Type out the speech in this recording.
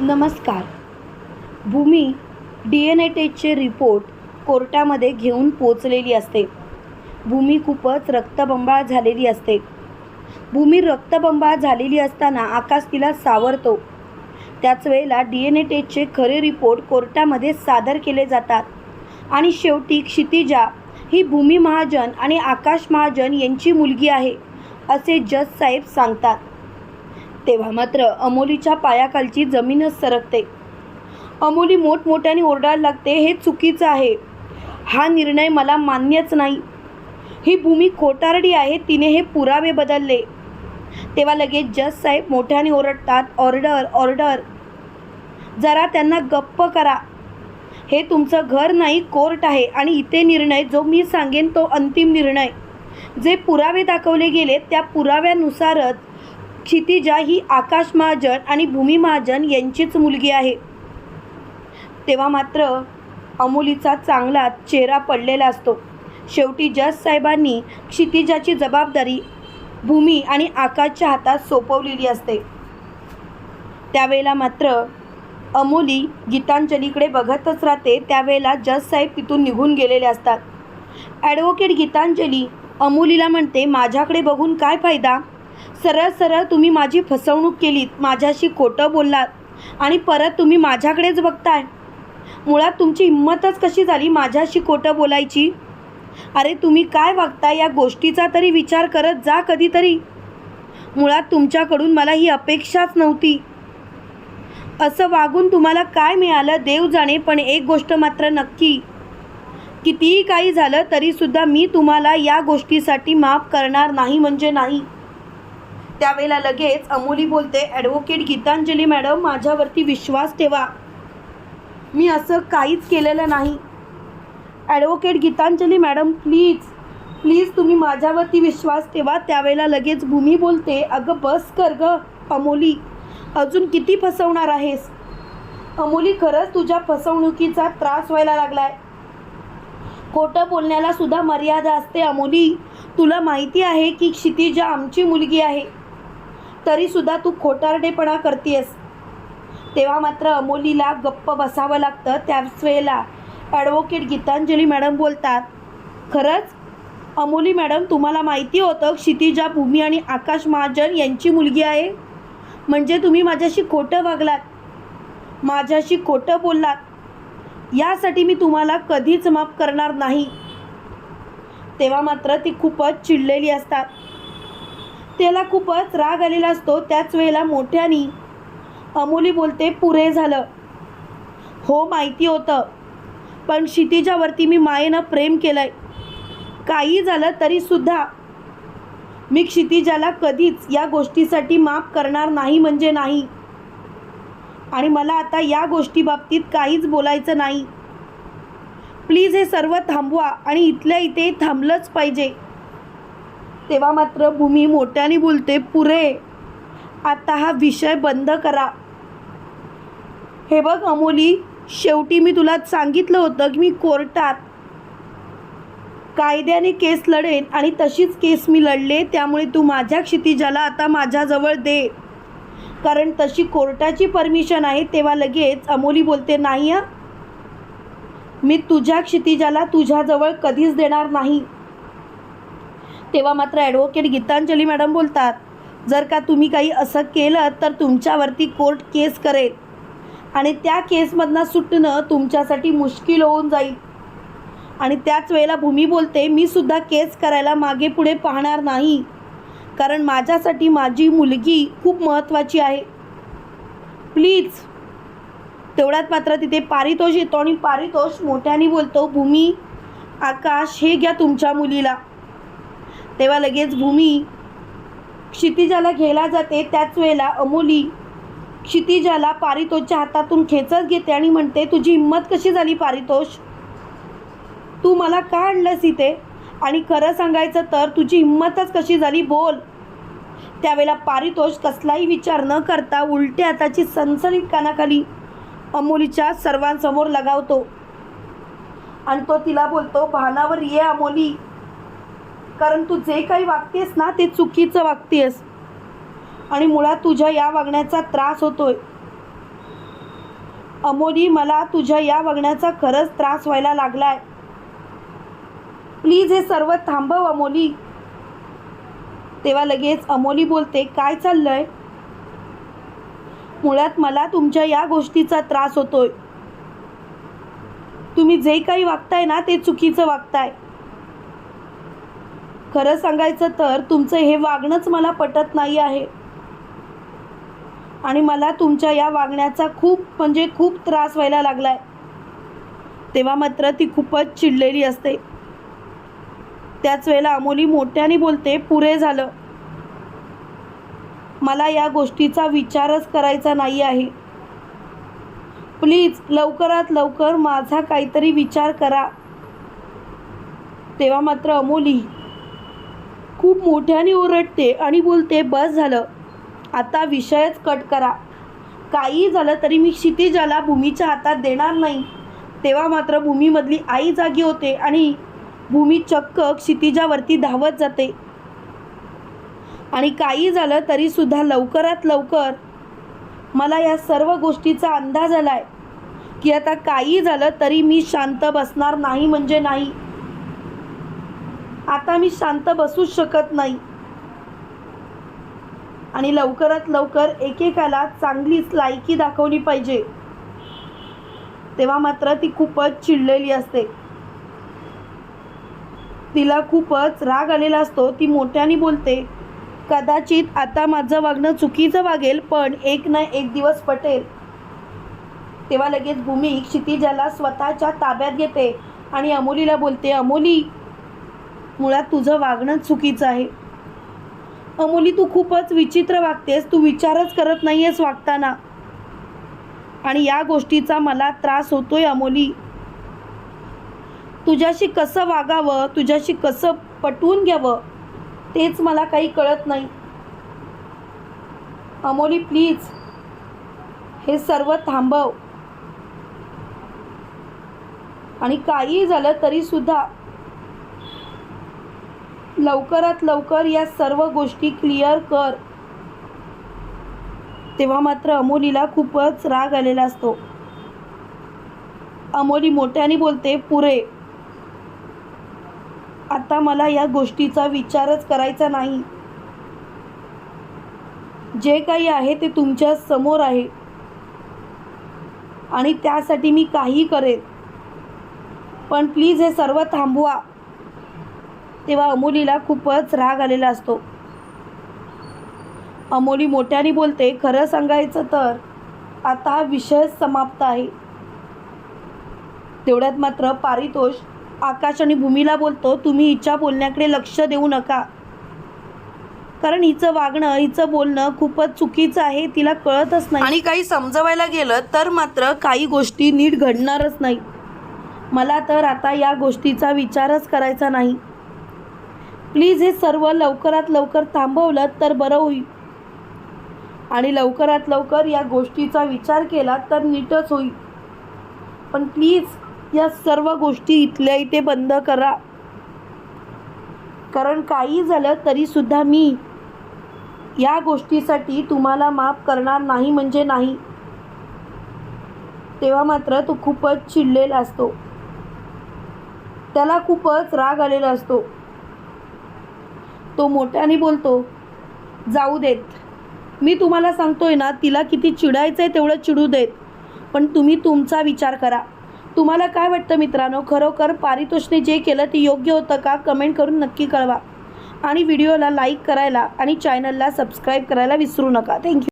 नमस्कार. Bhumi D N A टेस्टचे report कोर्टामध्ये घेऊन पोचलेली असते. भूमी खूपच रक्तबंबाळ झालेली असते. भूमी रक्तबंबाळ झालेली असताना आकाश तिला सावरतो. त्याच वेळेला डी एन ए टेस्टचे खरे रिपोर्ट कोर्टामध्ये सादर केले जातात. आणि शेवटी क्षितिजा ही भूमी महाजन आणि आकाश महाजन यांची मुलगी आहे असे जज साहेब सांगतात. तेव्हा मात्र अमोलीच्या पायाखालची जमीनच सरकते. अमोली मोठमोठ्याने ओरडायला लागते हे चुकीचं आहे. हा निर्णय मला मान्यच नाही. ही भूमी खोटारडी आहे तिने हे पुरावे बदलले. तेव्हा लगेच जज साहेब मोठ्याने ओरडतात ऑर्डर ऑर्डर. जरा त्यांना गप्प करा. हे तुमचं घर नाही कोर्ट आहे आणि इथे निर्णय जो मी सांगेन तो अंतिम निर्णय. जे पुरावे दाखवले गेले त्या पुराव्यानुसारच क्षितिजा ही आकाश महाजन आणि भूमी महाजन यांचीच मुलगी आहे. तेव्हा मात्र अमोलीचा चांगला चेहरा पडलेला असतो. शेवटी जज साहेबांनी क्षितिजाची जबाबदारी भूमी आणि आकाशच्या हातात सोपवलेली असते. त्यावेळेला मात्र अमोली गीतांजलीकडे बघतच राहते. त्यावेळेला जज साहेब तिथून निघून गेलेले असतात. ॲडव्होकेट गीतांजली अमोलीला म्हणते माझ्याकडे बघून काय फायदा? सरळ सरळ तुम्ही माझी फसवणूक केलीत माझ्याशी खोटं बोललात आणि परत तुम्ही माझ्याकडेच बघताय. मुळात तुमची हिंमतच कशी झाली माझ्याशी खोटं बोलायची? अरे तुम्ही काय वागता या गोष्टीचा तरी विचार करत जा कधीतरी. मुळात तुमच्याकडून मला ही अपेक्षाच नव्हती. असं वागून तुम्हाला काय मिळालं देव जाणे पण एक गोष्ट मात्र नक्की. कितीही काही झालं तरीसुद्धा मी तुम्हाला या गोष्टीसाठी माफ करणार नाही म्हणजे नाही. त्यावेळेला लगेच अमोली बोलते ॲडव्होकेट गीतांजली मॅडम माझ्यावरती विश्वास ठेवा. मी असं काहीच केलेलं नाही. Advocate Geetanjali madam please please तुम्ही माझ्यावरती विश्वास ठेवा. त्यावेळेला लगेच भूमी बोलते अगं बस कर ग अमोली. अजून किती फसवणार आहेस? अमोली खरंच तुझ्या फसवणुकीचा त्रास व्हायला लागलाय. खोटं बोलण्याला सुद्धा मर्यादा असते अमोली. तुला माहिती आहे की क्षितिजा आमची मुलगी आहे. तरीसुद्धा तू खोटारडेपणा करतेस तेव्हा मात्र अमोलीला गप्प बसावं लागतं. त्याच वेळेला ॲडव्होकेट गीतांजली मॅडम बोलतात खरंच अमोली मॅडम तुम्हाला माहिती होतं क्षितिजा भूमी आणि आकाश महाजन यांची मुलगी आहे? म्हणजे तुम्ही माझ्याशी खोटं वागलात. माझ्याशी खोटं बोललात. यासाठी मी तुम्हाला कधीच माफ करणार नाही. तेव्हा मात्र ती खूपच चिडलेली असतात. त्याला खूपच राग आलेला असतो. त्याच वेळेला मोठ्यानी अमोली बोलते पुरे झालं. हो माहिती होतं. पण क्षितिजावरती मी मायेनं प्रेम केलंय. काही झालं तरीसुद्धा मी क्षितिजाला कधीच या गोष्टीसाठी माफ करणार नाही म्हणजे नाही. आणि मला आता या गोष्टीबाबतीत काहीच बोलायचं नाही. प्लीज हे सर्व थांबवा आणि इथल्या इथे थांबलंच पाहिजे. तेव्हा मात्र भूमी मोठ्याने बोलते पुरे आता हा विषय बंद करा. हे बघ अमोली शेवटी मी तुला सांगितलं होतं की मी कोर्टात कायद्याने केस लढेन आणि तशीच केस मी लढले त्यामुळे तू माझ्या क्षितिजाला आता माझ्याजवळ दे. कारण तशी कोर्टाची परमिशन आहे. तेव्हा लगेच अमोली बोलते नाही मी तुझ्या क्षितिजाला तुझ्याजवळ कधीच देणार नाही. तेव्हा मात्र ॲडव्होकेट गीतांजली मॅडम बोलतात जर का तुम्ही काही असं केलं तर तुमच्यावरती कोर्ट केस करेल. आणि त्या केसमधनं सुटणं तुमच्यासाठी मुश्किल होऊन जाईल. आणि त्याच वेळेला भूमी बोलते मी सुद्धा केस करायला मागे पुढे पाहणार नाही. कारण माझ्यासाठी माझी मुलगी खूप महत्त्वाची आहे. प्लीज. तेवढ्यात मात्र तिथे पारितोष येतो आणि पारितोष मोठ्याने बोलतो भूमी आकाश हे घ्या तुमच्या मुलीला. तेव्हा लगेच भूमी क्षितिजाला घ्यायला जाते. त्याच वेळेला अमोली क्षितिजाला पारितोषच्या हातातून खेचत घेते आणि म्हणते तुझी हिंमत कशी झाली पारितोष? तू मला का आणलंस इथे? आणि खरं सांगायचं तर तुझी हिंमतच कशी झाली बोल. त्यावेळेला पारितोष कसलाही विचार न करता उलट्या हाताची सनसनीत कानाखाली अमोलीच्या सर्वांसमोर लगावतो. आणि तो तिला बोलतो भानावर ये अमोली. कारण तू जे काही वागतेस ना ते चुकीचं वागतेस. आणि मुळात तुझ्या या वागण्याचा त्रास होतोय. अमोली मला तुझ्या या वागण्याचा खरंच त्रास व्हायला लागलाय. प्लीज हे सर्व थांबव अमोली. तेव्हा लगेच अमोली बोलते काय चाललंय? मुळात मला तुमच्या या गोष्टीचा त्रास होतोय. तुम्ही जे काही वागताय ना ते चुकीचं वागताय. खरं सांगायचं तर तुमचं हे वागणंच मला पटत नाही आहे. आणि मला तुमच्या या वागण्याचा खूप म्हणजे खूप त्रास व्हायला लागलाय. तेव्हा मात्र ती खूपच चिडलेली असते. त्याच वेळेला अमोली मोठ्याने बोलते पुरे झालं. मला या गोष्टीचा विचारच करायचा नाही आहे. प्लीज लवकरात लवकर माझा काहीतरी विचार करा. तेव्हा मात्र अमोली खूप मोठ्याने ओरडते आणि बोलते बस झालं. आता विषयच कट करा. काही झालं तरी मी क्षितिजाला भूमीच्या हातात देणार नाही. तेव्हा मात्र भूमीमधली आई जागी होते आणि भूमी चक्क क्षितिजावरती धावत जाते. आणि काही झालं तरीसुद्धा लवकरात लवकर मला या सर्व गोष्टीचा अंदाज आला आहे की आता काही झालं तरी मी शांत बसणार नाही म्हणजे नाही. आता मी शांत बसूच शकत नाही. आणि लवकरात लवकर एकेकाला चांगलीच लायकी दाखवली पाहिजे. तेव्हा मात्र ती खूपच चिडलेली असते. तिला खूपच राग आलेला असतो ती मोठ्याने बोलते कदाचित आता माझं वागणं चुकीचं वागेल पण एक ना एक दिवस पटेल. तेव्हा लगेच भूमी क्षितिजाला स्वतःच्या ताब्यात घेते आणि अमोलीला बोलते अमोली मुळात तुझं वागणं चुकीचं आहे. अमोली तू खूपच विचित्र वागतेस. तू विचारच करत नाही आहेस वागताना. आणि या गोष्टीचा मला त्रास होतोय अमोली. तुझ्याशी कसं वागावं तुझ्याशी कसं पटवून घ्यावं तेच मला काही कळत नाही. अमोली प्लीज हे सर्व थांबव. आणि काही झालं तरीसुद्धा लवकरात लवकर या सर्व गोष्टी क्लिअर कर. तेव्हा मात्र अमोलीला खूपच राग आलेला असतो. अमोली मोठ्याने बोलते पुरे आता मला या गोष्टीचा विचारच करायचा नाही. जे काही आहे ते तुमच्यासमोर आहे. आणि त्यासाठी मी काही करेन. पण प्लीज हे सर्व थांबवा. तेव्हा अमोलीला खूपच राग आलेला असतो. अमोली मोठ्याने बोलते खरं सांगायचं तर आता हा विषय समाप्त आहे. तेवढ्यात मात्र पारितोष आकाश आणि भूमीला बोलतो तुम्ही हिच्या बोलण्याकडे लक्ष देऊ नका. कारण हिचं वागणं हिचं बोलणं खूपच चुकीचं आहे तिला कळतच नाही. आणि काही समजवायला गेलं तर मात्र काही गोष्टी नीट घडणारच नाही. मला तर आता या गोष्टीचा विचारच करायचा नाही. प्लीज हे सर्व लवकरात लवकर थांबवलं तर बरं होईल. आणि लवकरात लवकर या गोष्टीचा विचार केला तर नीटच होईल. पण प्लीज या सर्व गोष्टी इथल्या इथे बंद करा. कारण काही झालं तरीसुद्धा मी या गोष्टीसाठी तुम्हाला माफ करणार नाही म्हणजे नाही. तेव्हा मात्र तो खूपच चिडलेला असतो. त्याला खूपच राग आलेला असतो. तो मोठ्याने बोलतो जाऊ देत. मी तुम्हाला सांगतोय ना तिला किती चिडायचं आहे तेवढं चिडू देत. पण तुम्ही तुमचा विचार करा. तुम्हाला काय वाटतं मित्रांनो? खरोखर पारितोषने जे केलं ते योग्य होतं का? कमेंट करून नक्की कळवा. आणि व्हिडिओला लाईक करायला आणि चॅनलला सबस्क्राईब करायला विसरू नका. थँक्यू.